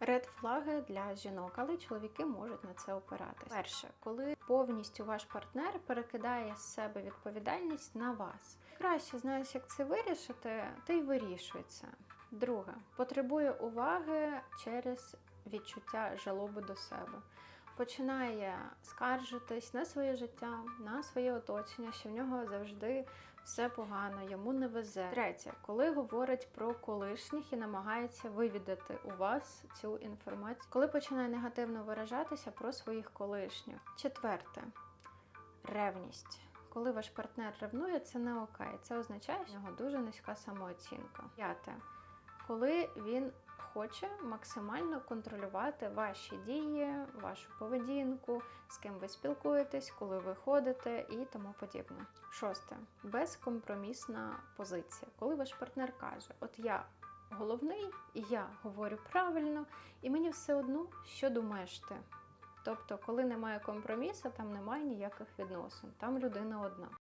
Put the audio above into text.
Ред флаги для жінок, але чоловіки можуть на це опиратися. Перше, коли повністю ваш партнер перекидає з себе відповідальність на вас. Краще знаєш, як це вирішити, ти й вирішується. Друге, потребує уваги через відчуття жалоби до себе. Починає скаржитись на своє життя, на своє оточення, що в нього завжди все погано, йому не везе. Третє, коли говорить про колишніх і намагається вивідати у вас цю інформацію, коли починає негативно виражатися про своїх колишніх. Четверте ревність. Коли ваш партнер ревнує, це не окей. Це означає, що в нього дуже низька самооцінка. П'яте. Коли він хоче максимально контролювати ваші дії, вашу поведінку, з ким ви спілкуєтесь, коли ви ходите і тому подібне. Шосте безкомпромісна позиція. Коли ваш партнер каже: От я головний, і я говорю правильно, і мені все одно, що думаєш ти. Тобто, коли немає компромісу, там немає ніяких відносин, там людина одна.